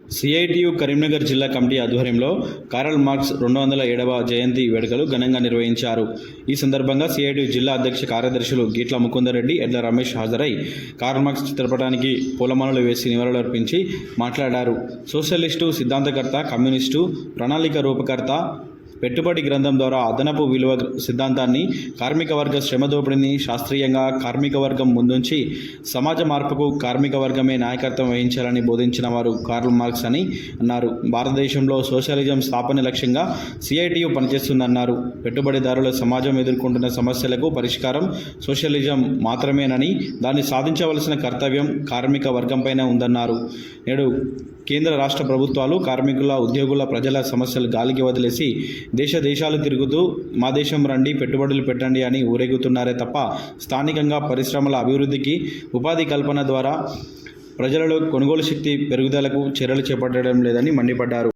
CITU Karimnagar జిల్లా committee ఆధ్వర్యంలో Karl marks రెండు వందల ఏడవ జయంతి వేడుకలు ఘనంగా నిర్వహించారు. ఈ సందర్భంగా సిఐటియు జిల్లా అధ్యక్ష కార్యదర్శులు గీట్ల ముకుందరెడ్డి ఎడ్ల రమేష్ హాజరై కారల్ మార్క్స్ చిత్రపటానికి పూలమాలలు వేసి నివాళులర్పించి మాట్లాడారు. సోషలిస్టు సిద్ధాంతకర్త కమ్యూనిస్టు ప్రణాళిక రూపకర్త పెట్టుబడి గ్రంథం ద్వారా అదనపు విలువ సిద్ధాంతాన్ని కార్మిక వర్గ శ్రమ దోపిడీని శాస్త్రీయంగా కార్మిక వర్గం ముందుంచి సమాజ మార్పుకు కార్మిక వర్గమే నాయకత్వం వహించాలని బోధించిన వారు కార్ల్ మార్క్స్ అని అన్నారు. భారతదేశంలో సోషలిజం స్థాపన లక్ష్యంగా సిఐటియు పనిచేస్తుందన్నారు. పెట్టుబడిదారుల సమాజం ఎదుర్కొంటున్న సమస్యలకు పరిష్కారం సోషలిజం మాత్రమేనని దాన్ని సాధించవలసిన కర్తవ్యం కార్మిక వర్గంపైనే ఉందన్నారు. నేడు కేంద్ర రాష్ట్ర ప్రభుత్వాలు కార్మికుల ఉద్యోగుల ప్రజల సమస్యలు గాలికి వదిలేసి దేశ దేశాలు తిరుగుతూ మా దేశం రండి పెట్టుబడులు పెట్టండి అని ఊరేగుతున్నారే తప్ప స్థానికంగా పరిశ్రమల అభివృద్ధికి ఉపాధి కల్పన ద్వారా ప్రజలలో కొనుగోలు శక్తి పెరుగుదలకు చర్యలు చేపట్టడం లేదని మండిపడ్డారు.